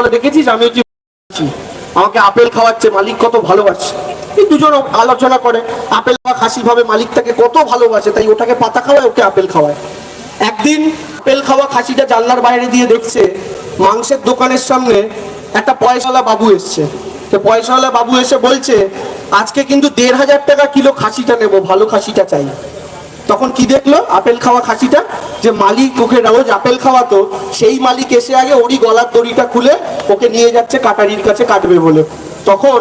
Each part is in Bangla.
বলে দেখেছিস? আমি হচ্ছি আমাকে আপেল খাওয়াচ্ছে, মালিক কত ভালোবাসে। এই দুজন আলোচনা করে, আপেল বা খাসি ভাবে মালিক তাকে কত ভালোবাসে, তাই ওটাকে পাতা খাওয়ায়, ওকে আপেল খাওয়ায়। একদিন আপেল খাওয়া খাসিটা জানলার বাইরে দিয়ে দেখছে, মাংসের দোকানের সামনে একটা পয়সাওয়ালা বাবু এসছে। তো পয়সাওয়ালা বাবু এসে বলছে, আজকে কিন্তু দেড় হাজার টাকা কিলো খাসিটা নেব, ভালো খাসিটা চাই। তখন কি দেখল? আপেল খাওয়া খাসিটা? যে মালিক ওকে রোজ আপেল খাওয়াতো সেই মালিক এসে আগে ওরই গলার দড়িটা খুলে ওকে নিয়ে যাচ্ছে কাটারির কাছে কাটবে বলে। তখন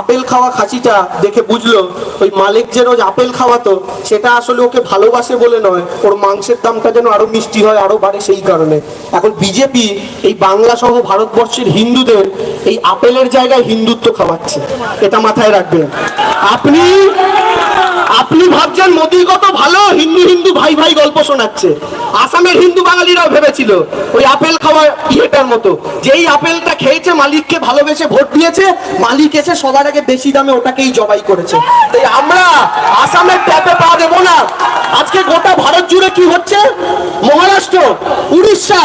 আপেল খাওয়া খাসিটা দেখে বুঝলো, ওই মালিক যে রোজ আপেল খাওয়াতো সেটা আসলে ওকে ভালোবাসে বলে নয়। ওর মাংসের দামটা যেন আরও মিষ্টি হয়, আরও বাড়ে সেই কারণে। এখন বিজেপি, এই বাংলা সহ ভারতবর্ষের হিন্দুদের, এই আপেলের জায়গায় হিন্দুত্ব খাওয়াচ্ছে। এটা মাথায় রাখবেন। আপনি আপনি ভাবছেন মোদি কত ভালো? হিন্দু হিন্দু ভাই ভাই গল্প শোনাচ্ছে। আসামের হিন্দু বাঙালিরাও ভেবেছিল, ওই আপেল খাওয়া ইয়েটার মতো। যেই আপেলটা খেয়েছে, মালিককে ভালোবেসে ভোট দিয়েছে, মালিক এসে সবার আগে বেশি দামে ওটাকেই জবাই করেছে। তাই আমরা আসামের ট্যাপে পা দেবো না। আজকে গোটা ভারত জুড়ে কি হচ্ছে? মহারাষ্ট্র, উড়িষ্যা,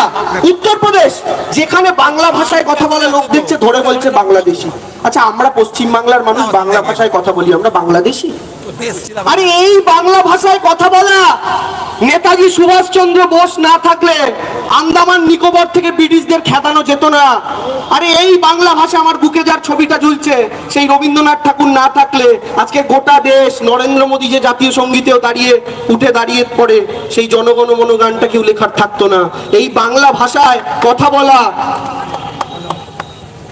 উত্তরপ্রদেশ, যেখানে বাংলা ভাষায় কথা বলে লোক দেখছে, ধরে বলছে বাংলাদেশি। আচ্ছা আমরা পশ্চিম বাংলার মানুষ বাংলা ভাষায় কথা বলি, আমরা বাংলাদেশি? আরে এই বাংলা ভাষায় কথা বলা। নেতাজি সুভাষচন্দ্র বোস না থাকলে আন্দামান, নিকোবর থেকে ব্রিটিশদের খেদানো যেত না। আরে এই বাংলা ভাষা আমার বুকে যার ছবিটা ঝুলছে, সেই রবীন্দ্রনাথ ঠাকুর না থাকলে আজকে গোটা দেশ নরেন্দ্র মোদী যে জাতীয় সঙ্গীতেও দাঁড়িয়ে, উঠে দাঁড়িয়ে পড়ে, সেই জনগণ মন গানটা কেউ লেখার থাকতো না। এই বাংলা ভাষায় কথা বলা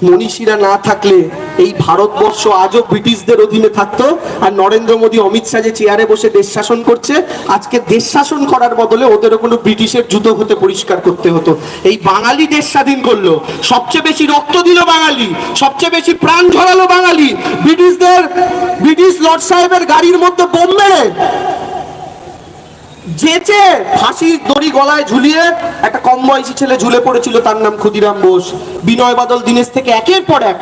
মনীষীরা না থাকলে এই ভারতবর্ষ আজও ব্রিটিশদের অধীনে থাকতো। আর নরেন্দ্র মোদী, অমিত শাহ যে চেয়ারে বসে দেশ শাসন করছে, আজকে দেশ শাসন করার বদলে ওদেরও কোনো ব্রিটিশের জুতো হতে পরিষ্কার করতে হতো। এই বাঙালি দেশ স্বাধীন করল। সবচেয়ে বেশি রক্ত দিল বাঙালি, সবচেয়ে বেশি প্রাণ ঝরালো বাঙালি। ব্রিটিশদের, ব্রিটিশ লর্ড সাহেবের গাড়ির মধ্যে বোম মেরে যেচে ফাঁসির দড়ি গলায় ঝুলিয়ে একটা কম বয়সী ছেলে ঝুলে পড়েছিল, তার নাম ক্ষুদিরাম বোস। বিনয় বাদল দীনেশ থেকে একের পর এক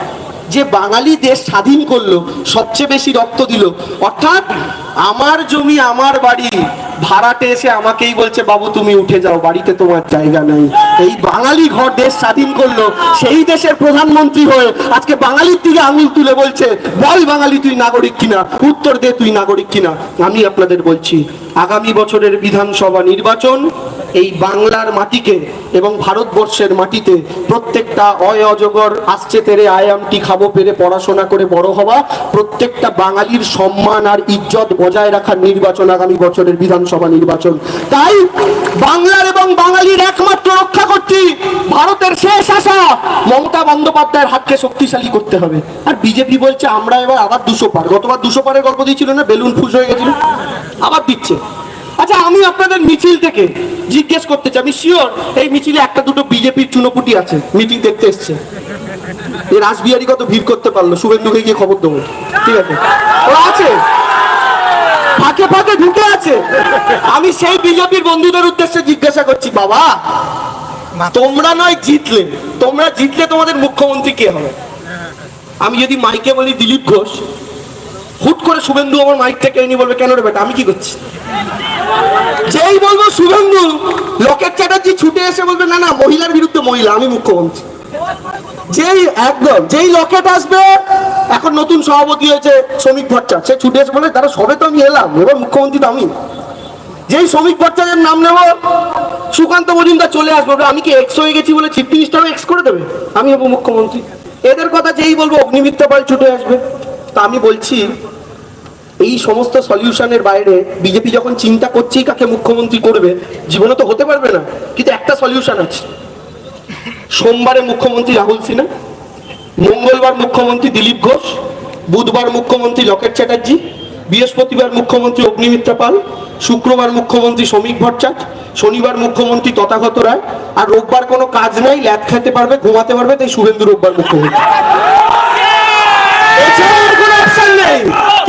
যে বাঙালি দেশ স্বাধীন করল, সবচেয়ে বেশি রক্ত দিল। অর্থাৎ আমার জমি, আমার বাড়ি, ভাড়াটে এসে আমাকেই বলছে, বাবু, তুমি উঠে যাও, বাড়িতে তোমার জায়গা নেই। এই বাঙালি ঘর দেশ স্বাধীন করল, সেই দেশের প্রধানমন্ত্রী হয়ে আজকে বাঙালির দিকে আঙুল তুলে বলছে, বল বাঙালি, তুই নাগরিক কিনা? উত্তর দে, তুই নাগরিক কিনা? আমি আপনাদের বলছি আগামী বছরের বিধানসভা নির্বাচন এই বাংলার মাটিকে এবং ভারতবর্ষের মাটিতে প্রত্যেকটা অয় অজগর আসছে তেরে আয়ামটি খাব পেরে, পড়াশোনা করে বড় হওয়া, প্রত্যেকটা বাঙালির সম্মান আর ইজ্জত বজায় রাখার নির্বাচন আগামী বছরের বিধানসভা নির্বাচন। তাই বাংলার এবং বাঙালির একমাত্র রক্ষা করছি ভারতের শেষ আশা। মমতা বন্দ্যোপাধ্যায়ের হাতকে শক্তিশালী করতে হবে। আর বিজেপি বলছে, আমরা এবার আবার দুশো পার। গতবার দুশো পারের গল্প দিয়েছিল না? বেলুন ফুস হয়ে গেছিল। আবার দিচ্ছে। আচ্ছা আমি আপনাদের মিছিল থেকে জিজ্ঞেস করতে চাই। আমি শিওর এই মিছিলে একটা দুটো বিজেপির চুনোপুটি আছে মিটিং দেখতে এসছে। এই রাসবিহারি কত ভিড় করতে পারল শুভেন্দুকে গিয়ে খবর দেবো। ঠিক আছে? ও আছে। ফাঁকে ফাঁকে ঢুকে আছে। আমি সেই বিজেপির বন্ধুদের উদ্দেশ্যে জিজ্ঞাসা করছি বাবা তোমরা নয় জিতলে তোমরা জিতলে তোমাদের মুখ্যমন্ত্রী কে হবে? আমি যদি মাইকে বলি দিলীপ ঘোষ হুট করে শুভেন্দু আমার মাইক থেকে এনে বলবে, কেন রে বেটা, আমি কি করছি? যেই বলব শুভেন্দু লকেট চ্যাটার্জি ছুটে এসে বলবে, না না, মহিলার বিরুদ্ধে মহিলা, আমি মুখ্যমন্ত্রী। যেই একদম যেই লকেট আসবে, এখন নতুন সভাপতি হয়েছে শ্রমিক ভট্টাচার্য, সে ছুটে এসে বলে তারা সবে তো আমি এলাম, এবার মুখ্যমন্ত্রী তো আমি। যেই শ্রমিক ভট্টাচার্যের নাম নেব, সুকান্ত মজুমদার চলে আসবে আমি কি এক্স হয়ে গেছি বলে চিফ এক্স করে দেবে? আমি হব মুখ্যমন্ত্রী। এদের কথা যেই বলব অগ্নিমিত্র পাল ছুটে আসবে। তা আমি বলছি এই সমস্ত সলিউশনের বাইরে বিজেপি যখন চিন্তা করছেই কাকে মুখ্যমন্ত্রী করবে, জীবনে তো হতে পারবে না, কিন্তু একটা সলিউশন আছে। সোমবারে মুখ্যমন্ত্রী রাহুল সিনহা, মঙ্গলবার মুখ্যমন্ত্রী দিলীপ ঘোষ, বুধবার মুখ্যমন্ত্রী লকেট চ্যাটার্জি, বৃহস্পতিবার মুখ্যমন্ত্রী অগ্নিমিত্রা পাল, শুক্রবার মুখ্যমন্ত্রী শ্রমিক ভট্টাচার্য শনিবার মুখ্যমন্ত্রী তথাগত রায়, আর রোববার কোনো কাজ নাই, ল্যাদ খেতে পারবে, ঘুমাতে পারবে, তাই শুভেন্দু রোববার মুখ্যমন্ত্রী।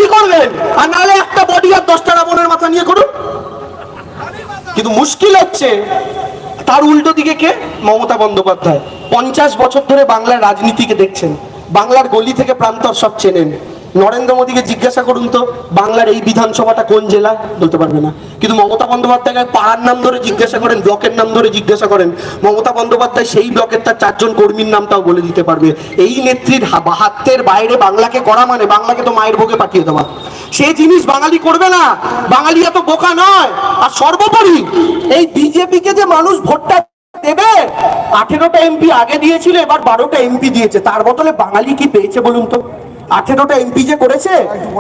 কি করবেন? আর নাহলে একটা বডি আর দশটা রাবণের মাথা নিয়ে করুন। কিন্তু মুশকিল হচ্ছে, তার উল্টো দিকে কে? মমতা বন্দ্যোপাধ্যায়। পঞ্চাশ বছর ধরে বাংলার রাজনীতিকে দেখছেন, বাংলার গলি থেকে প্রান্তর সব চেনেন। নরেন্দ্র মোদীকে জিজ্ঞাসা করুন তো, বাংলার এই বিধানসভাটা কোন জেলা? বলতে পারবে না। কিন্তু মমতা বন্দ্যোপাধ্যায়কে পাড়ার নাম ধরে জিজ্ঞাসা করেন, ব্লকের নাম ধরে জিজ্ঞাসা করেন, মমতা বন্দ্যোপাধ্যায় সেই ব্লকের তার চারজন কর্মীর নামটাও বলে দিতে পারবে। এই নেত্রীর হাতের বাইরে বাংলাকে করা মানে বাংলাকে তো মায়ের ভোগে পাঠিয়ে দেওয়া। সে জিনিস বাঙালি করবে না। বাঙালি এত বোকা নয়। আর সর্বোপরি এই বিজেপিকে যে মানুষ ভোটটা আঠেরোটা এমপি আগে দিয়েছিল, এবার বারোটা এমপি দিয়েছে। তার বদলে বাঙালি কি পেয়েছে বলুন তো? আঠেরোটা এমপি যে করেছে?